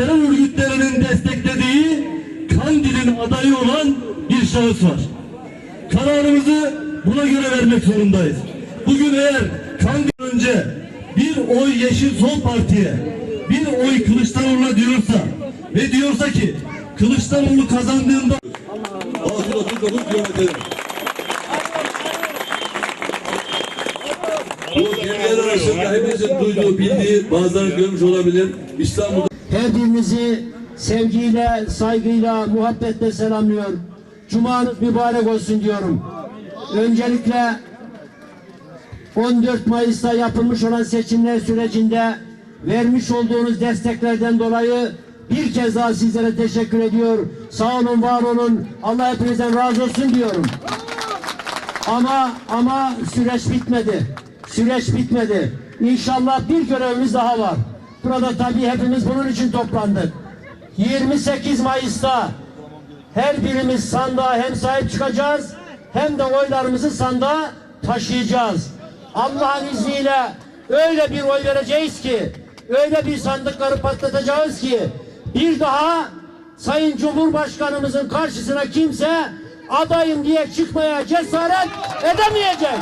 terör örgütlerinin desteklediği Kandil'in adayı olan bir şahıs var. Kararımızı buna göre vermek zorundayız. Bugün eğer Kandil önce bir oy Yeşil Sol Parti'ye, bir oy Kılıçdaroğlu'na diyorsa ve diyorsa ki Kılıçdaroğlu kazandığında 639 kilometre. Bu bilgiler arasında hepimizin duyduğu, bildiği, bazıları görmüş olabilir. İstanbul'da Her birinizi sevgiyle, saygıyla, muhabbetle selamlıyor. Cumanız mübarek olsun diyorum. Öncelikle 14 Mayıs'ta yapılmış olan seçimler sürecinde vermiş olduğunuz desteklerden dolayı bir kez daha sizlere teşekkür ediyor. Sağ olun, var olun. Allah hepinizden razı olsun diyorum. Ama ama süreç bitmedi. Süreç bitmedi. İnşallah bir görevimiz daha var. Burada tabii hepimiz bunun için toplandık. 28 Mayıs'ta her birimiz sandığa hem sahip çıkacağız hem de oylarımızı sandığa taşıyacağız. Allah'ın izniyle öyle bir oy vereceğiz ki öyle bir sandıkları patlatacağız ki bir daha Sayın Cumhurbaşkanımızın karşısına kimse adayım diye çıkmaya cesaret edemeyecek.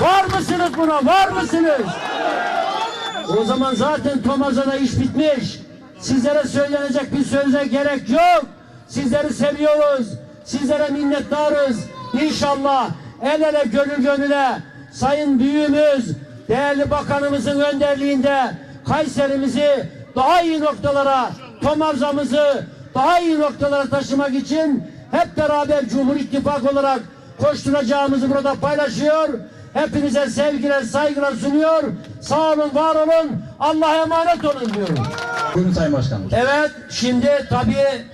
Var mısınız buna? Var mısınız? O zaman zaten Tomaza'da iş bitmiş. Sizlere söylenecek bir söze gerek yok. Sizleri seviyoruz. Sizlere minnettarız. İnşallah el ele gönül gönüle Sayın Büyüğümüz, değerli bakanımızın önderliğinde Kayserimizi daha iyi noktalara, Tomaza'mızı daha iyi noktalara taşımak için hep beraber Cumhur İttifakı olarak koşturacağımızı burada paylaşıyor. Hepinize sevgiler, saygılar sunuyor. Sağ olun, var olun. Allah'a emanet olun diyorum. Buyurun Sayın Başkanım. Evet, şimdi tabii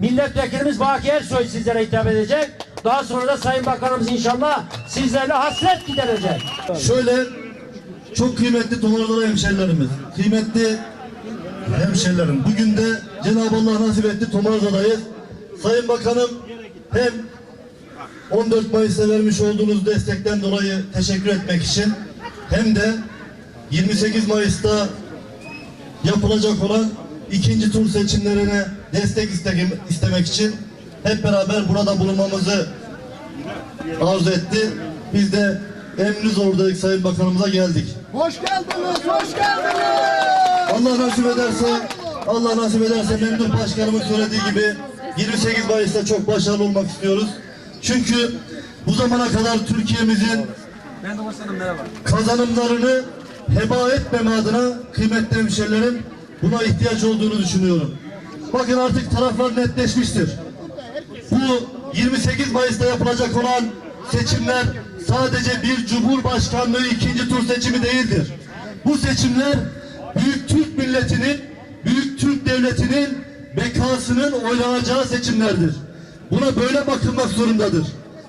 milletvekilimiz Baki Ersoy sizlere hitap edecek. Daha sonra da Sayın Bakanımız inşallah sizlerle hasret giderecek. Şöyle çok kıymetli Tomarzalı hemşerilerimiz, kıymetli hemşerilerim. Bugün de Cenab-ı Allah nasip etti Tomarza'dayız. Sayın Bakanım hem 14 Mayıs'ta vermiş olduğunuz destekten dolayı teşekkür etmek için hem de 28 Mayıs'ta yapılacak olan ikinci tur seçimlerine destek iste- istemek için hep beraber burada bulunmamızı arzu etti. Biz de emriniz oradaydık Sayın Bakanımıza geldik. Hoş geldiniz, hoş geldiniz. Allah nasip ederse, Allah nasip ederse Memduh Başkanımın söylediği gibi 28 Mayıs'ta çok başarılı olmak istiyoruz. Çünkü bu zamana kadar Türkiye'mizin kazanımlarını heba etmeme adına kıymetli hemşerilerim buna ihtiyaç olduğunu düşünüyorum. Bakın artık taraflar netleşmiştir. Bu 28 Mayıs'ta yapılacak olan seçimler sadece bir Cumhurbaşkanlığı ikinci tur seçimi değildir. Bu seçimler Büyük Türk milletinin, Büyük Türk devletinin bekasının oylanacağı seçimlerdir. Buna böyle bakılmak zorundadır.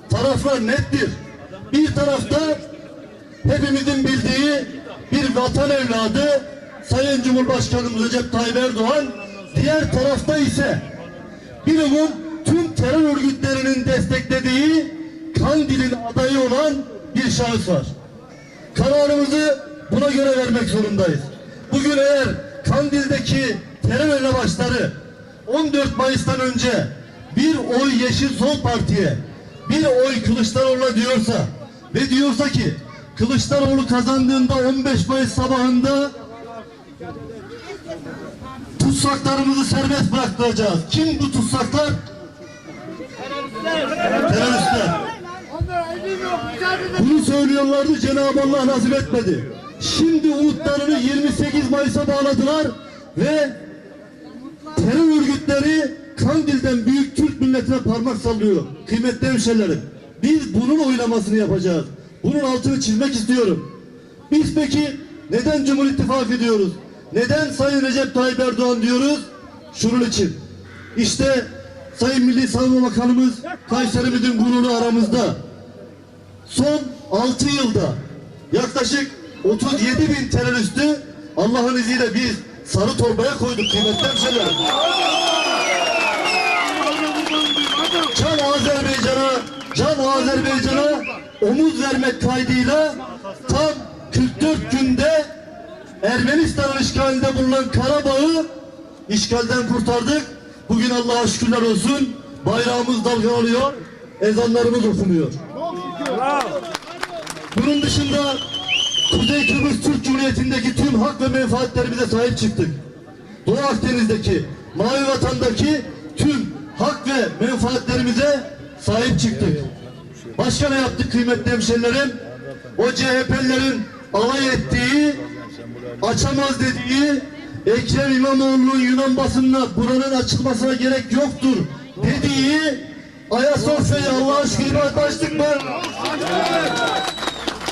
Taraflar nettir. Bir tarafta hepimizin bildiği bir vatan evladı Sayın Cumhurbaşkanımız Recep Tayyip Erdoğan, diğer tarafta ise Bilumum tüm terör örgütlerinin desteklediği Kandil'in adayı olan bir şahıs var. Kararımızı buna göre vermek zorundayız. Bugün eğer Kandil'deki terör elebaşları 14 Mayıs'tan önce bir oy Yeşil Sol Parti'ye, bir oy Kılıçdaroğlu'na diyorsa ve diyorsa ki Kılıçdaroğlu kazandığında 15 Mayıs sabahında tutsaklarımızı serbest bıraktıracağız. Kim bu tutsaklar? Teröristler. Mücadele Bunu söylüyorlardı Cenab-ı Allah nasip etmedi. Şimdi umutlarını 28 Mayıs'a bağladılar ve terör örgütleri Kandil'den büyük Türk milletine parmak sallıyor. Kıymetli hemşerilerim. Biz bunun oylamasını yapacağız. Bunun altını çizmek istiyorum. Biz peki neden Cumhur İttifakı diyoruz? Neden Sayın Recep Tayyip Erdoğan diyoruz? Şunun için. İşte Sayın Milli Savunma Bakanımız Kayserimizin gururu aramızda. Son 6 yılda yaklaşık 37 bin teröristi Allah'ın izniyle biz sarı torbaya koyduk kıymetli hemşehrilerim. Can Azerbaycan'a, Can Azerbaycan'a omuz vermek kaydıyla tam 44 günde Ermenistan işgalinde bulunan Karabağ'ı işgalden kurtardık. Bugün Allah'a şükürler olsun bayrağımız dalgalanıyor, ezanlarımız okunuyor. Bunun dışında Kuzey Kıbrıs Türk Cumhuriyeti'ndeki tüm hak ve menfaatlerimize sahip çıktık. Doğu Akdeniz'deki, Mavi Vatan'daki tüm hak ve menfaatlerimize sahip çıktık. Başka ne yaptık kıymetli hemşerilerim? O CHP'lerin alay ettiği, açamaz dediği, Ekrem İmamoğlu'nun Yunan basınına buranın açılmasına gerek yoktur dediği Ayasofya'yı Allah'a şükür ibadet açtık mı?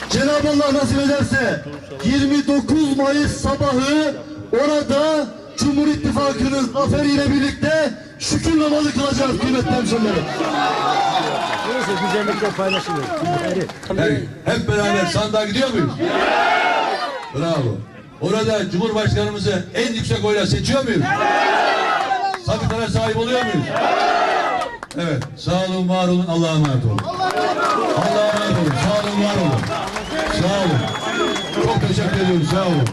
Cenab-ı Allah nasip ederse 29 Mayıs sabahı orada Cumhur İttifakı'nın zaferiyle birlikte şükür namazı kılacağız kıymetli hemşehrilerim. güzellikle paylaşılır. Her- hep beraber sandığa gidiyor muyuz? Bravo. Orada Cumhurbaşkanımızı en yüksek oyla seçiyor muyuz? Sandıklara sahip oluyor muyuz? Evet. Sağ olun, var olun. Allah'a emanet olun. Allah'a emanet olun. Sağ olun, var olun. Sağ olun. Çok teşekkür ediyoruz. Sağ olun.